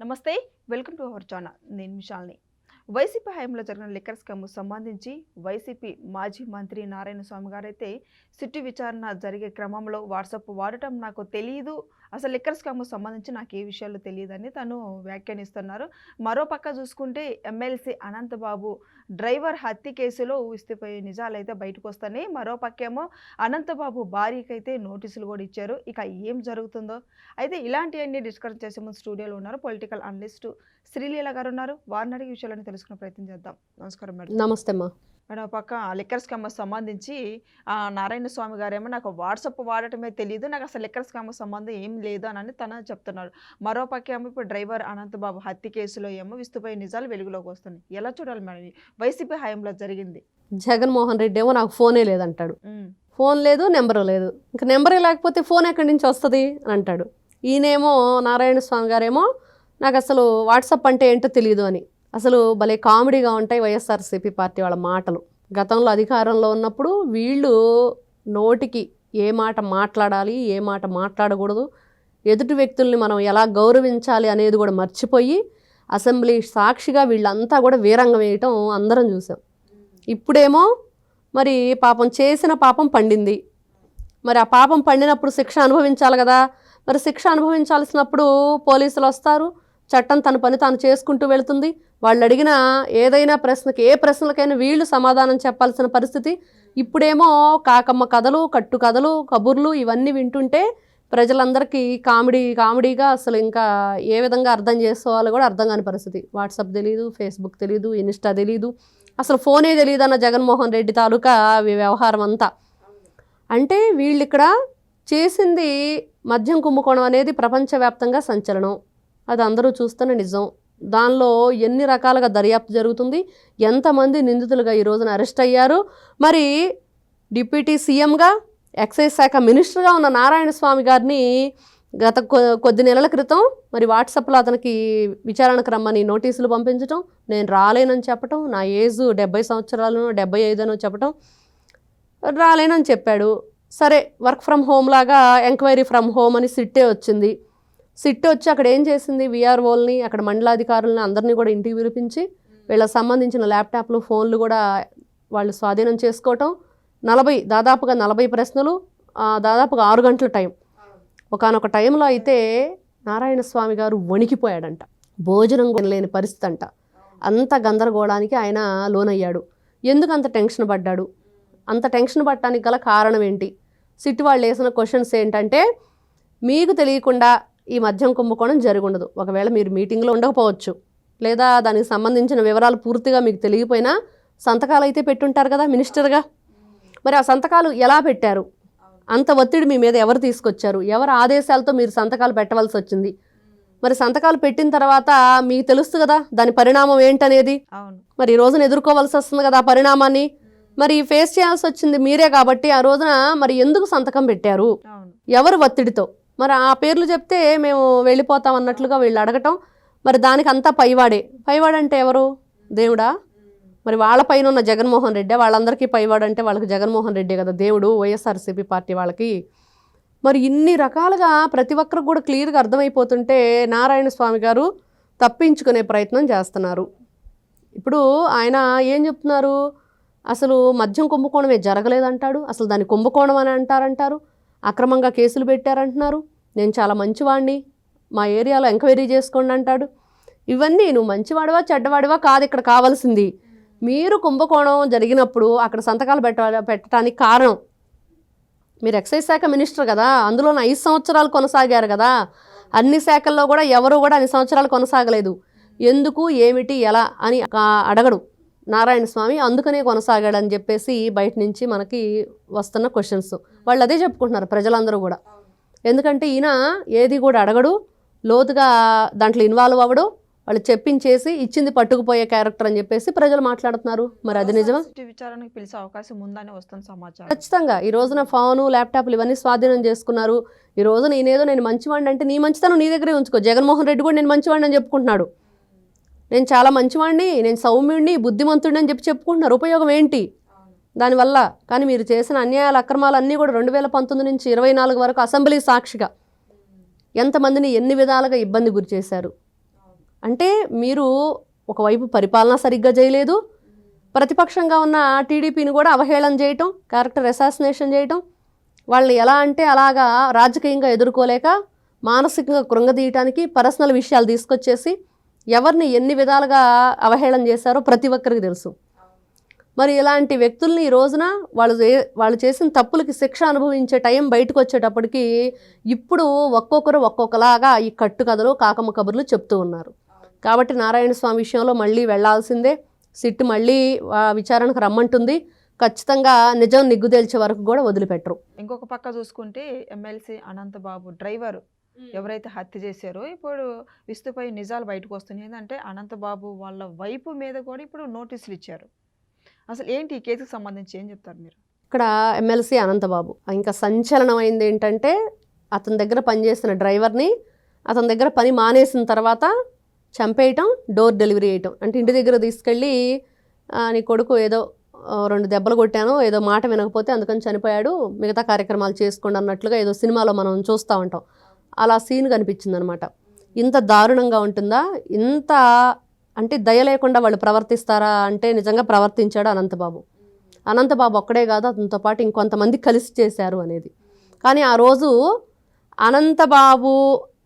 నమస్తే welcome to our channel. నేను మిషాల్ని. YCP హయాంలో జరిగిన లిక్కర్ స్కామ్కు సంబంధించి వైసీపీ మాజీ మంత్రి నారాయణ స్వామి గారైతే సిట్టు విచారణ జరిగే క్రమంలో వాట్సాప్ వాడటం నాకు తెలియదు అసలు లిక్కర్ స్కామ్కు సంబంధించి నాకు ఏ విషయాలు తెలియదని తను వ్యాఖ్యానిస్తున్నారు. మరోపక్క చూసుకుంటే ఎమ్మెల్సీ అనంతబాబు డ్రైవర్ హత్య కేసులో ఊసిపోయే నిజాలు అయితే బయటకు వస్తున్నాయి మరోపక్కేమో అనంతబాబు భార్యకైతే నోటీసులు కూడా ఇచ్చారు. ఇక ఏం జరుగుతుందో? అయితే ఇలాంటివన్నీ డిస్కస్ చేసే ముందు స్టూడియోలో ఉన్నారు పొలిటికల్ అనలిస్టు శ్రీలీల గారు ఉన్నారు. వారిని అడిగి విషయాలను తెలుసుకునే ప్రయత్నం చేద్దాం. నమస్కారం మేడం. నమస్తే మేడం పక్క లిక్కర్ స్కామ్ సంబంధించి ఆ, నారాయణ స్వామి గారేమో నాకు వాట్సాప్ వాడటమే తెలియదు నాకు అసలు లిక్కర్ స్కామ్ సంబంధం ఏం లేదు అని తన చెప్తున్నాడు మరో పక్క ఏమో ఇప్పుడు డ్రైవర్ అనంతబాబు హత్య కేసులో ఏమో విస్తుపోయే నిజాలు వెలుగులోకి వస్తున్నాయి. ఎలా చూడాలి మేడం? వైసీపీ హయాంలో జరిగింది. జగన్మోహన్ రెడ్డి ఏమో నాకు ఫోనే లేదంటాడు. ఫోన్ లేదు నెంబర్ లేదు. ఇంకా నెంబరే లేకపోతే ఫోన్ ఎక్కడి నుంచి వస్తుంది? అని అంటాడు. ఈయనేమో నారాయణ స్వామి గారేమో నాకు అసలు వాట్సాప్ అంటే ఏంటో తెలియదు అని. అసలు భలే కామెడీగా ఉంటాయి వైఎస్ఆర్సీపీ పార్టీ వాళ్ళ మాటలు. గతంలో అధికారంలో ఉన్నప్పుడు వీళ్ళు నోటికి ఏ మాట మాట్లాడాలి ఏ మాట మాట్లాడకూడదు ఎదుటి వ్యక్తుల్ని మనం ఎలా గౌరవించాలి అనేది కూడా మర్చిపోయి అసెంబ్లీ సాక్షిగా వీళ్ళంతా కూడా వీరంగం వేయటం అందరం చూసాం. ఇప్పుడేమో మరి పాపం చేసిన పాపం పండింది. మరి ఆ పాపం పండినప్పుడు శిక్ష అనుభవించాలి కదా. మరి శిక్ష అనుభవించాల్సినప్పుడు పోలీసులు వస్తారు చట్టం తన పని తాను చేసుకుంటూ వెళుతుంది. వాళ్ళు అడిగిన ఏదైనా ప్రశ్నకి ఏ ప్రశ్నలకైనా వీళ్ళు సమాధానం చెప్పాల్సిన పరిస్థితి. ఇప్పుడేమో కాకమ్మ కథలు కట్టు కథలు కబుర్లు ఇవన్నీ వింటుంటే ప్రజలందరికీ కామెడీ కామెడీగా అసలు ఇంకా ఏ విధంగా అర్థం చేసుకోవాలో కూడా అర్థం కాని పరిస్థితి. వాట్సాప్ తెలియదు ఫేస్బుక్ తెలియదు ఇన్స్టా తెలియదు అసలు ఫోనే తెలియదు అన్న జగన్మోహన్ రెడ్డి తాలూకా వ్యవహారం అంతా. అంటే వీళ్ళు ఇక్కడ చేసింది మద్యం కుంభకోణం అనేది ప్రపంచవ్యాప్తంగా సంచలనం. అది అందరూ చూస్తున్న నిజం. దానిలో ఎన్ని రకాలుగా దర్యాప్తు జరుగుతుంది ఎంతమంది నిందితులుగా ఈ రోజున అరెస్ట్ అయ్యారు మరి డిప్యూటీ సీఎంగా ఎక్సైజ్ శాఖ మినిస్టర్గా ఉన్న నారాయణ స్వామి గారిని గత కొ- కొద్ది నెలల క్రితం మరి వాట్సాప్లో అతనికి విచారణకు రమ్మని నోటీసులు పంపించటం నేను రాలేనని చెప్పటం నా ఏజ్ డెబ్బై సంవత్సరాలను డెబ్బై ఐదునో చెప్పటం రాలేనని చెప్పాడు. సరే వర్క్ ఫ్రమ్ హోమ్ లాగా ఎంక్వైరీ ఫ్రమ్ హోమ్ అని సిట్టే వచ్చింది. సిట్ వచ్చి అక్కడ ఏం చేసింది? విఆర్ఓల్ని అక్కడ మండలాధికారులని అందరినీ కూడా ఇంటికి పిలిపించి వీళ్ళకి సంబంధించిన ల్యాప్టాప్లు ఫోన్లు కూడా వాళ్ళు స్వాధీనం చేసుకోవటం. నలభై దాదాపుగా నలభై ప్రశ్నలు దాదాపుగా ఆరు గంటల టైం. ఒకనొక టైంలో అయితే నారాయణ స్వామి గారు వణికిపోయాడంట. భోజనం కూడా లేని పరిస్థితి అంట. అంత గందరగోళానికి ఆయన లోనయ్యాడు. ఎందుకు అంత టెన్షన్ పడ్డాడు? అంత టెన్షన్ పడటానికి గల కారణం ఏంటి? సిట్ వాళ్ళు వేసిన క్వశ్చన్స్ ఏంటంటే మీకు తెలియకుండా ఈ మద్యం కుంభకోణం జరిగి ఉండదు ఒకవేళ మీరు మీటింగ్లో ఉండకపోవచ్చు. లేదా దానికి సంబంధించిన వివరాలు పూర్తిగా మీకు తెలియకపోయినా సంతకాలు అయితే పెట్టుంటారు కదా మినిస్టర్గా. మరి ఆ సంతకాలు ఎలా పెట్టారు? అంత ఒత్తిడి మీ మీద ఎవరు తీసుకొచ్చారు? ఎవరి ఆదేశాలతో మీరు సంతకాలు పెట్టవలసి వచ్చింది? మరి సంతకాలు పెట్టిన తర్వాత మీకు తెలుస్తుంది కదా దాని పరిణామం ఏంటనేది? మరి ఈ రోజున ఎదుర్కోవాల్సి వస్తుంది కదా ఆ పరిణామాన్ని. మరి ఫేస్ చేయాల్సి వచ్చింది మీరే కాబట్టి ఆ రోజున మరి ఎందుకు సంతకం పెట్టారు? ఎవరు ఒత్తిడితో? మరి ఆ పేర్లు చెప్తే మేము వెళ్ళిపోతాం అన్నట్లుగా వీళ్ళు అడగటం. మరి దానికి అంతా పైవాడే. పైవాడంటే ఎవరు? దేవుడా? మరి వాళ్ళ పైన ఉన్న జగన్మోహన్ రెడ్డి వాళ్ళందరికీ పైవాడంటే వాళ్ళకి జగన్మోహన్ రెడ్డి కదా. దేవుడు వైఎస్ఆర్సీపీ పార్టీ వాళ్ళకి. మరి ఇన్ని రకాలుగా ప్రతి ఒక్కరికి కూడా క్లియర్గా అర్థమైపోతుంటే నారాయణ స్వామి గారు తప్పించుకునే ప్రయత్నం చేస్తున్నారు. ఇప్పుడు ఆయన ఏం చెప్తున్నారు? అసలు మద్యం కుంభకోణమే జరగలేదంటాడు? అసలు దాన్ని కుంభకోణం అని అంటారంటారు? అక్రమంగా కేసులు పెట్టారంటున్నారు. నేను చాలా మంచివాడిని మా ఏరియాలో ఎంక్వైరీ చేసుకోండి అంటాడు. ఇవన్నీ నువ్వు మంచివాడివా చెడ్డవాడివా కాదు ఇక్కడ కావాల్సింది. మీరు కుంభకోణం జరిగినప్పుడు అక్కడ సంతకాలు పెట్ట పెట్టడానికి కారణం. మీరు ఎక్సైజ్ శాఖ మినిస్టర్ కదా అందులో ఐదు సంవత్సరాలు కొనసాగారు కదా. అన్ని శాఖల్లో కూడా ఎవరు కూడా అన్ని సంవత్సరాలు కొనసాగలేదు. ఎందుకు ఏమిటి ఎలా అని అడగడు. నారాయణ స్వామి అందుకనే కొనసాగాడని చెప్పేసి బయట నుంచి మనకి వస్తున్న క్వశ్చన్స్ వాళ్ళు అదే చెప్పుకుంటున్నారు ప్రజలందరూ కూడా. ఎందుకంటే ఈయన ఏది కూడా అడగడు లోతుగా దాంట్లో ఇన్వాల్వ్ అవ్వడు వాళ్ళు చెప్పించేసి ఇచ్చింది పట్టుకుపోయే క్యారెక్టర్ అని చెప్పేసి ప్రజలు మాట్లాడుతున్నారు. మరి అది నిజమా? విచారణకు పిలిచే అవకాశం ఉందని వస్తున్న సమాచారం. ఖచ్చితంగా. ఈ రోజున ఫోను ల్యాప్టాప్లు ఇవన్నీ స్వాధీనం చేసుకున్నారు. ఈ రోజు నేనేదో నేను మంచివాడిని అంటే నీ మంచితనం నీ దగ్గరే ఉంచుకో. జగన్మోహన్ రెడ్డి కూడా నేను మంచివాడిని అని చెప్పుకుంటున్నాడు. నేను చాలా మంచివాడిని నేను సౌమ్యుడిని బుద్ధిమంతుడిని అని చెప్పి చెప్పుకుంటున్నారు. ఉపయోగం ఏంటి? దానివల్ల కానీ మీరు చేసిన అన్యాయాల అక్రమాలన్నీ కూడా రెండు వేల పంతొమ్మిది నుంచి ఇరవై నాలుగు వరకు అసెంబ్లీ సాక్షిగా ఎంతమందిని ఎన్ని విధాలుగా ఇబ్బంది గురి చేశారు? అంటే మీరు ఒకవైపు పరిపాలన సరిగ్గా చేయలేదు ప్రతిపక్షంగా ఉన్న టీడీపీని కూడా అవహేళన చేయటం క్యారెక్టర్ అసాసినేషన్ చేయటం వాళ్ళని ఎలా అంటే అలాగా రాజకీయంగా ఎదుర్కోలేక మానసికంగా కృంగదీయటానికి పర్సనల్ విషయాలు తీసుకొచ్చేసి ఎవరిని ఎన్ని విధాలుగా అవహేళన చేశారో ప్రతి ఒక్కరికి తెలుసు. మరి ఇలాంటి వ్యక్తుల్ని ఈ రోజున వాళ్ళు వాళ్ళు చేసిన తప్పులకి శిక్ష అనుభవించే టైం బయటకు వచ్చేటప్పటికి ఇప్పుడు ఒక్కొక్కరు ఒక్కొక్కలాగా ఈ కట్టు కథలు కాకమ్మ కబుర్లు చెప్తూ ఉన్నారు. కాబట్టి నారాయణ స్వామి విషయంలో మళ్ళీ వెళ్ళాల్సిందే సిట్ మళ్ళీ విచారణకు రమ్మంటుంది. ఖచ్చితంగా నిజం నిగ్గుదేల్చే వరకు కూడా వదిలిపెట్టరు. ఇంకొక పక్క చూసుకుంటే ఎమ్మెల్సీ అనంతబాబు డ్రైవర్ ఎవరైతే హత్య చేశారో ఇప్పుడు విస్తుపై నిజాలు బయటకు వస్తున్నాయి ఏంటంటే అనంతబాబు వాళ్ళ వైపు మీద కూడా ఇప్పుడు నోటీసులు ఇచ్చారు అసలు ఏంటి ఈ కేసుకు సంబంధించి ఏం చెప్తారు మీరు? ఇక్కడ ఎమ్మెల్సీ అనంతబాబు ఇంకా సంచలనమైంది ఏంటంటే అతని దగ్గర పనిచేసిన డ్రైవర్ని అతని దగ్గర పని మానేసిన తర్వాత చంపేయటం డోర్ డెలివరీ చేయటం. అంటే ఇంటి దగ్గర తీసుకెళ్ళి "ఆ, నీ కొడుకు ఏదో రెండు దెబ్బలు కొట్టాను ఏదో మాట వినకపోతే అందుకని చనిపోయాడు మిగతా కార్యక్రమాలు చేసుకోండి అన్నట్లుగా ఏదో సినిమాలో మనం చూస్తూ ఉంటాం. అలా సీన్ కనిపించింది అనమాట ఇంత దారుణంగా ఉంటుందా? ఇంత అంటే దయ లేకుండా వాళ్ళు ప్రవర్తిస్తారా అంటే నిజంగా ప్రవర్తించాడు అనంతబాబు. అనంతబాబు ఒక్కడే కాదు అతనితో పాటు ఇంకొంతమంది కలిసి చేశారు అనేది. కానీ ఆ రోజు అనంతబాబు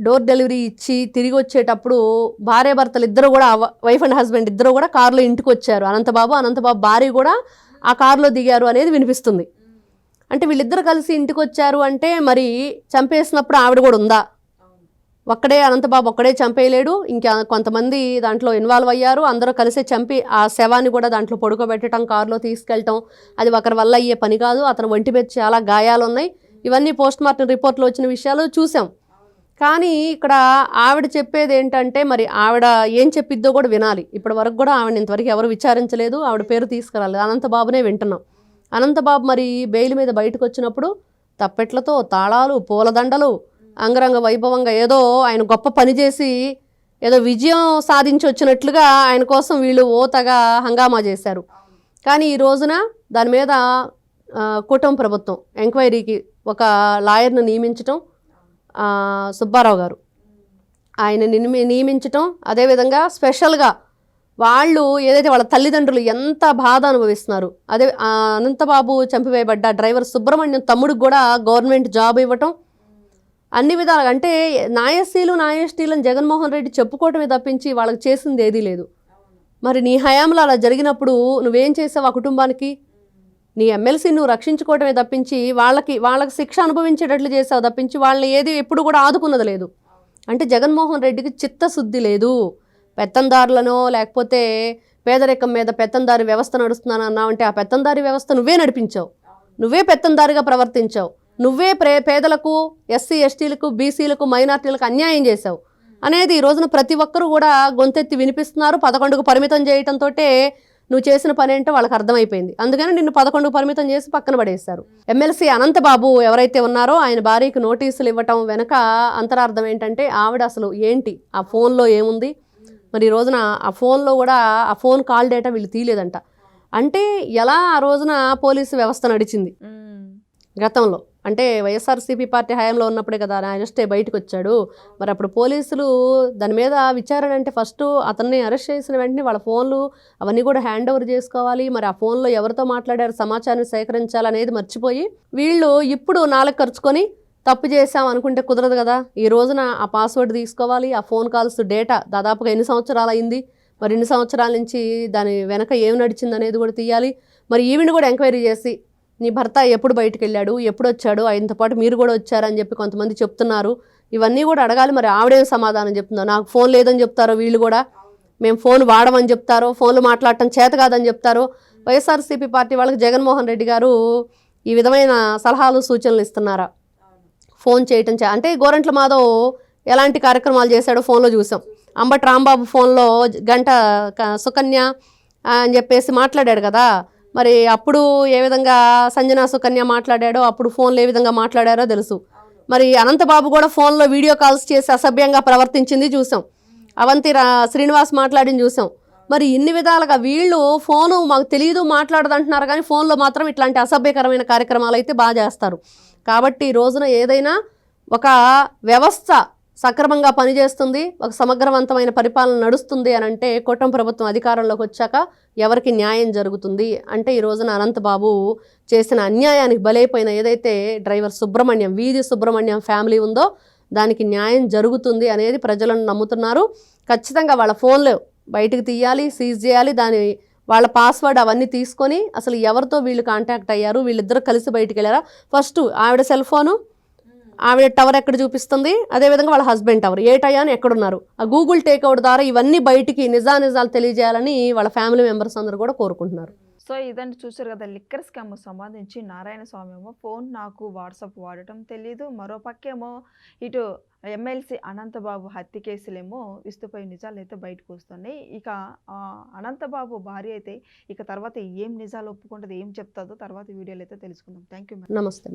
డోర్ డెలివరీ ఇచ్చి తిరిగి వచ్చేటప్పుడు భార్య భర్తలు ఇద్దరు కూడా వైఫ్ అండ్ హస్బెండ్ ఇద్దరు కూడా కారులో ఇంటికి వచ్చారు. అనంతబాబు అనంతబాబు భార్య కూడా ఆ కారులో దిగారు అనేది వినిపిస్తుంది. అంటే వీళ్ళిద్దరు కలిసి ఇంటికి వచ్చారు అంటే మరి చంపేసినప్పుడు ఆవిడ కూడా ఉందా? ఒక్కడే అనంతబాబు ఒక్కడే చంపేయలేడు. ఇంకా కొంతమంది దాంట్లో ఇన్వాల్వ్ అయ్యారు. అందరూ కలిసి చంపి ఆ శవాన్ని కూడా దాంట్లో పడుకోబెట్టడం కారులో తీసుకెళ్ళటం అది ఒకరి వల్ల అయ్యే పని కాదు. అతను ఒంటి మీద చాలా గాయాలు ఉన్నాయి ఇవన్నీ పోస్ట్ మార్టం రిపోర్ట్లో వచ్చిన విషయాలు చూసాం. కానీ ఇక్కడ ఆవిడ చెప్పేది ఏంటంటే మరి ఆవిడ ఏం చెప్పిద్దో కూడా వినాలి. ఇప్పటి వరకు కూడా ఆవిడ ఇంతవరకు ఎవరు విచారించలేదు. ఆవిడ పేరు తీసుకురాలేదు. అనంతబాబునే వింటున్నాం. అనంతబాబు మరి బెయిల్ మీద బయటకు వచ్చినప్పుడు తప్పెట్లతో తాళాలు పూలదండలు అంగరంగ వైభవంగా ఏదో ఆయన గొప్ప పని చేసి ఏదో విజయం సాధించి వచ్చినట్లుగా ఆయన కోసం వీళ్ళు ఓతగా హంగామా చేశారు. కానీ ఈ రోజున దాని మీద ఆ, కూటమి ప్రభుత్వం ఎంక్వైరీకి ఒక లాయర్ను నియమించటం సుబ్బారావు గారు. ఆయన నియమించటం అదేవిధంగా స్పెషల్గా వాళ్ళు ఏదైతే వాళ్ళ తల్లిదండ్రులు ఎంత బాధ అనుభవిస్తున్నారు అదే అనంతబాబు చంపివేయబడ్డ డ్రైవర్ సుబ్రహ్మణ్యం తమ్ముడికి కూడా గవర్నమెంట్ జాబ్ ఇవ్వటం అన్ని విధాలుగా అంటే నాయస్సీలు నాయస్టీలను జగన్మోహన్ రెడ్డి చెప్పుకోవటమే తప్పించి వాళ్ళకి చేసింది ఏదీ లేదు. మరి నీ హయాంలో అలా జరిగినప్పుడు నువ్వేం చేసావు ఆ కుటుంబానికి? నీ ఎమ్మెల్సీ నువ్వు రక్షించుకోవటమే తప్పించి వాళ్ళకి వాళ్ళకి శిక్ష అనుభవించేటట్లు చేసావు తప్పించి వాళ్ళని ఏది ఎప్పుడు కూడా ఆదుకున్నది లేదు. అంటే జగన్మోహన్ రెడ్డికి చిత్తశుద్ధి లేదు. పెత్తందారులనో లేకపోతే పేదరికం మీద పెత్తందారి వ్యవస్థ నడుస్తున్నాను అన్నావు అంటే ఆ పెత్తందారి వ్యవస్థ నువ్వే నడిపించావు. నువ్వే పెత్తందారిగా ప్రవర్తించావు. నువ్వే ప్రే పేదలకు ఎస్సీ ఎస్టీలకు బీసీలకు మైనార్టీలకు అన్యాయం చేశావు. అనేది ఈ రోజున ప్రతి ఒక్కరూ కూడా గొంతెత్తి వినిపిస్తున్నారు. పదకొండుకు పరిమితం చేయటంతో నువ్వు చేసిన పని ఏంటో వాళ్ళకి అర్థమైపోయింది. అందుకని నిన్ను పదకొండుకు పరిమితం చేసి పక్కన పడేశారు. ఎమ్మెల్సీ అనంతబాబు ఎవరైతే ఉన్నారో ఆయన భార్యకి నోటీసులు ఇవ్వటం వెనక అంతరార్థం ఏంటంటే ఆవిడ అసలు ఏంటి? ఆ ఫోన్లో ఏముంది? మరి ఈ రోజున ఆ ఫోన్లో కూడా ఆ ఫోన్ కాల్ డేటా వీళ్ళు తీయలేదంట. అంటే ఎలా ఆ రోజున పోలీసు వ్యవస్థ నడిచింది. గతంలో. అంటే వైఎస్ఆర్సీపీ పార్టీ హయాంలో ఉన్నప్పుడే కదా ఆయన అరెస్టే బయటకు వచ్చాడు మరి అప్పుడు పోలీసులు దాని మీద విచారణ అంటే ఫస్ట్ అతన్ని అరెస్ట్ చేసిన వెంటనే వాళ్ళ ఫోన్లు అవన్నీ కూడా హ్యాండ్ ఓవర్ చేసుకోవాలి. మరి ఆ ఫోన్లో ఎవరితో మాట్లాడారు సమాచారం సేకరించాలనేది మర్చిపోయి వీళ్ళు ఇప్పుడు నాలుగు ఖర్చుకొని తప్పు చేశాం అనుకుంటే కుదరదు కదా. ఈ రోజున ఆ పాస్వర్డ్ తీసుకోవాలి ఆ ఫోన్ కాల్స్ డేటా దాదాపుగా ఎన్ని సంవత్సరాలు అయింది? మరి ఎన్ని సంవత్సరాల నుంచి దాని వెనక ఏం నడిచింది అనేది కూడా తీయాలి. మరి ఈవిని కూడా ఎంక్వైరీ చేసి నీ భర్త ఎప్పుడు బయటికి వెళ్ళాడు ఎప్పుడు వచ్చాడు? ఆయనతో పాటు మీరు కూడా వచ్చారని చెప్పి కొంతమంది చెప్తున్నారు. ఇవన్నీ కూడా అడగాలి. మరి ఆవిడేం సమాధానం చెప్తుందో? నాకు ఫోన్ లేదని చెప్తారో వీళ్ళు కూడా? మేము ఫోన్ వాడమని చెప్తారో? ఫోన్లు మాట్లాడటం చేత కాదని చెప్తారో? వైఎస్ఆర్సీపీ పార్టీ వాళ్ళకి జగన్మోహన్ రెడ్డి గారు ఈ విధమైన సలహాలు సూచనలు ఇస్తున్నారా? ఫోన్ చేయటం అంటే గోరంట్ల మాధవ్ ఎలాంటి కార్యక్రమాలు చేశాడో ఫోన్లో చూసాం. అంబటి రాంబాబు ఫోన్లో గంట సుకన్య అని చెప్పేసి మాట్లాడాడు కదా. మరి అప్పుడు ఏ విధంగా సంజన సుకన్య మాట్లాడాడో అప్పుడు ఫోన్లో ఏ విధంగా మాట్లాడారో తెలుసు. మరి అనంతబాబు కూడా ఫోన్లో వీడియో కాల్స్ చేసి అసభ్యంగా ప్రవర్తించింది చూసాం. అవంతి రా- శ్రీనివాస్ మాట్లాడింది చూసాం. మరి ఇన్ని విధాలుగా వీళ్ళు ఫోను మాకు తెలియదు మాట్లాడదంటున్నారు కానీ ఫోన్లో మాత్రం ఇట్లాంటి అసభ్యకరమైన కార్యక్రమాలు అయితే బాగా చేస్తారు. కాబట్టి ఈ రోజున ఏదైనా ఒక వ్యవస్థ సక్రమంగా పనిచేస్తుంది ఒక సమగ్రవంతమైన పరిపాలన నడుస్తుంది అని అంటే కుటుంబ ప్రభుత్వం అధికారంలోకి వచ్చాక ఎవరికి న్యాయం జరుగుతుంది అంటే ఈ రోజున అనంతబాబు చేసిన అన్యాయానికి బలైపోయిన ఏదైతే డ్రైవర్ సుబ్రహ్మణ్యం వీధి సుబ్రహ్మణ్యం ఫ్యామిలీ ఉందో దానికి న్యాయం జరుగుతుంది అనేది ప్రజలను నమ్ముతున్నారు. ఖచ్చితంగా వాళ్ళ ఫోన్లో బయటకు తీయాలి సీజ్ చేయాలి దాని వాళ్ళ పాస్వర్డ్ అవన్నీ తీసుకొని అసలు ఎవరితో వీళ్ళు కాంటాక్ట్ అయ్యారు వీళ్ళిద్దరు కలిసి బయటికి వెళ్ళారా? ఫస్ట్ ఆవిడ సెల్ ఫోను ఆవిడ టవర్ ఎక్కడ చూపిస్తుంది? అదేవిధంగా వాళ్ళ హస్బెండ్ టవర్. ఏ టయాన్ని ఎక్కడున్నారు? ఆ గూగుల్ టేక్అవుట్ ద్వారా ఇవన్నీ బయటికి నిజానిజాలు తెలియజేయాలని వాళ్ళ ఫ్యామిలీ మెంబర్స్ అందరూ కూడా కోరుకుంటున్నారు. సో ఇదండి చూసారు కదా లిక్కర్ స్కామ్ సంబంధించి నారాయణ స్వామి ఏమో ఫోన్ నాకు వాట్సాప్ వాడటం తెలియదు మరో పక్కేమో ఇటు ఎమ్మెల్సీ అనంతబాబు హత్య కేసులేమో ఇస్తుపై నిజాలు అయితే బయటకు వస్తున్నాయి. ఇక అనంతబాబు భార్య అయితే ఇక తర్వాత ఏం నిజాలు ఒప్పుకుంటుంది ఏం చెప్తుందో తర్వాత వీడియోలో అయితే తెలుసుకుందాం. థ్యాంక్ యూ నమస్తే